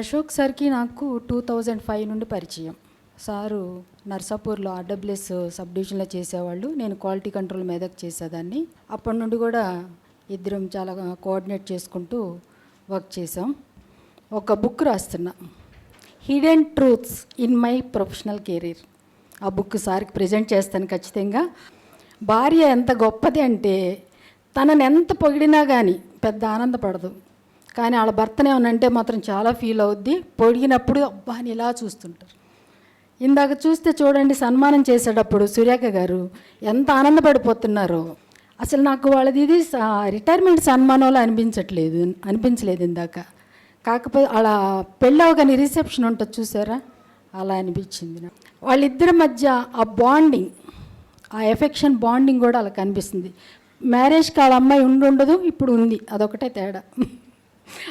అశోక్ సార్కి నాకు two thousand five నుండి పరిచయం. సారు నర్సాపూర్లో ఆర్డబ్ల్యూఎస్ సబ్ డివిజన్లో చేసేవాళ్ళు. నేను క్వాలిటీ కంట్రోల్ మీదకి చేసేదాన్ని. అప్పటి నుండి కూడా ఇద్దరం చాలా కోఆర్డినేట్ చేసుకుంటూ వర్క్ చేసాం ఒక బుక్ రాస్తున్నా hidden truths in my professional career. ఆ బుక్ సార్కి ప్రజెంట్ చేస్తాను ఖచ్చితంగా. భార్య ఎంత గొప్పది అంటే తనని ఎంత పొగిడినా కానీ పెద్ద ఆనందపడదు. కానీ వాళ్ళ భర్తనే అంటే మాత్రం చాలా ఫీల్ అవుద్ది. పొడిగినప్పుడు అబ్బా అని ఇలా చూస్తుంటారు. ఇందాక చూస్తే చూడండి సన్మానం చేసేటప్పుడు సురేఖ గారు ఎంత ఆనందపడిపోతున్నారో. అసలు నాకు వాళ్ళది ఇది రిటైర్మెంట్ సన్మానంలో అనిపించట్లేదు అనిపించలేదు ఇందాక. కాకపోతే అలా పెళ్ళవగానే రిసెప్షన్ ఉంటుంది చూసారా? అలా అనిపించింది వాళ్ళిద్దరి మధ్య ఆ బాండింగ్ ఆ ఎఫెక్షన్ బాండింగ్ కూడా అలా కనిపిస్తుంది. మ్యారేజ్కి వాళ్ళ అమ్మాయి ఉండి ఉండదు ఇప్పుడు ఉంది. అదొకటే తేడా.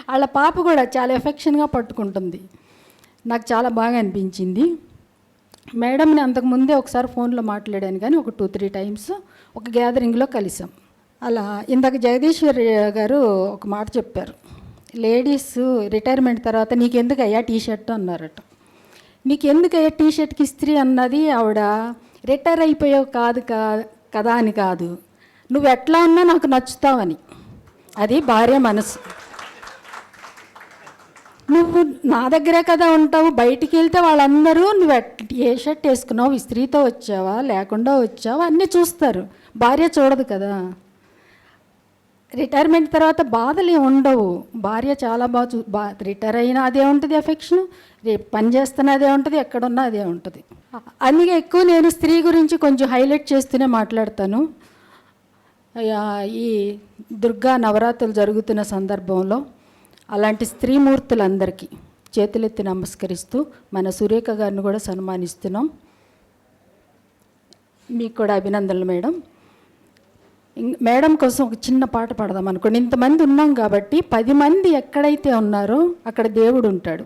వాళ్ళ పాప కూడా చాలా ఎఫెక్షన్గా పట్టుకుంటుంది. నాకు చాలా బాగా అనిపించింది. మేడంని అంతకుముందే ఒకసారి ఫోన్లో మాట్లాడాను కానీ ఒక టూ త్రీ టైమ్స్ ఒక గ్యాదరింగ్లో కలిసాం. అలా ఇందాక జగదీశ్వర్ గారు ఒక మాట చెప్పారు. లేడీస్ రిటైర్మెంట్ తర్వాత నీకెందుకు అయ్యా టీ షర్ట్ అన్నారట. నీకు ఎందుకు అయ్యా టీ షర్ట్కి ఇస్త్రీ అన్నది? ఆవిడ రిటైర్ అయిపోయావు కాదు కా కదా అని కాదు. నువ్వు ఎట్లా ఉన్నా నాకు నచ్చుతావని. అది భార్య మనసు. నువ్వు నా దగ్గరే కదా ఉంటావు బయటికి వెళ్తే వాళ్ళందరూ నువ్వు ఏ షర్ట్ వేసుకున్నావు ఇస్త్రీతో వచ్చావా లేకుండా వచ్చావా అన్నీ చూస్తారు. భార్య చూడదు కదా. రిటైర్మెంట్ తర్వాత బాధలు ఉండవు. భార్య చాలా బాగా చూ బా రిటైర్ అయినా అదే ఉంటుంది ఎఫెక్షన్ రేపు పని చేస్తున్నా అదే ఉంటుంది ఎక్కడున్నా అదే ఉంటుంది. అందుకే ఎక్కువ నేను స్త్రీ గురించి కొంచెం హైలైట్ చేస్తూనే మాట్లాడతాను. ఈ దుర్గా నవరాత్రులు జరుగుతున్న సందర్భంలో అలాంటి స్త్రీమూర్తులందరికీ చేతులెత్తి నమస్కరిస్తూ మన సురేఖ గారిని కూడా సన్మానిస్తున్నాం. మీకు కూడా అభినందనలు మేడం. ఇం- మేడం కోసం ఒక చిన్న పాట పాడదాం అనుకోండి. ఇంతమంది ఉన్నాం కాబట్టి పది మంది ఎక్కడైతే ఉన్నారో అక్కడ దేవుడు ఉంటాడు.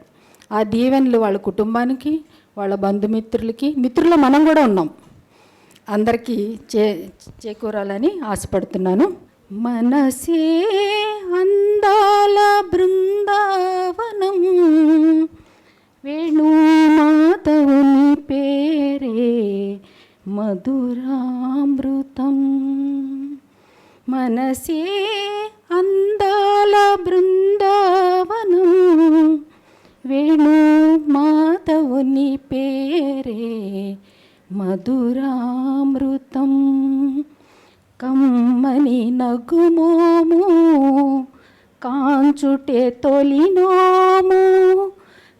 ఆ దీవెనలు వాళ్ళ కుటుంబానికి వాళ్ళ బంధుమిత్రులకి మిత్రులు మనం కూడా ఉన్నాం. అందరికీ చే చేకూరాలని ఆశపడుతున్నాను. మనసే అందాల బృందావనం. వేణుమాతవుని పేరే మధురామృతం. మనసే అందాల బృందావనం. వేణుమాతవుని పేరే మధురామృతం. కమ్మని నగుమోము కాంచుటే తొలినోము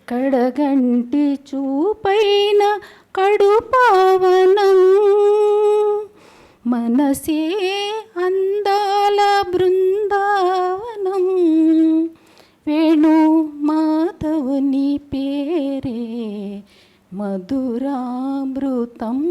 కడగంటి చూపైన కడు పావనం మనసే అందాల బృందావనం వేణు మాధవుని పేరే మధురామృతం.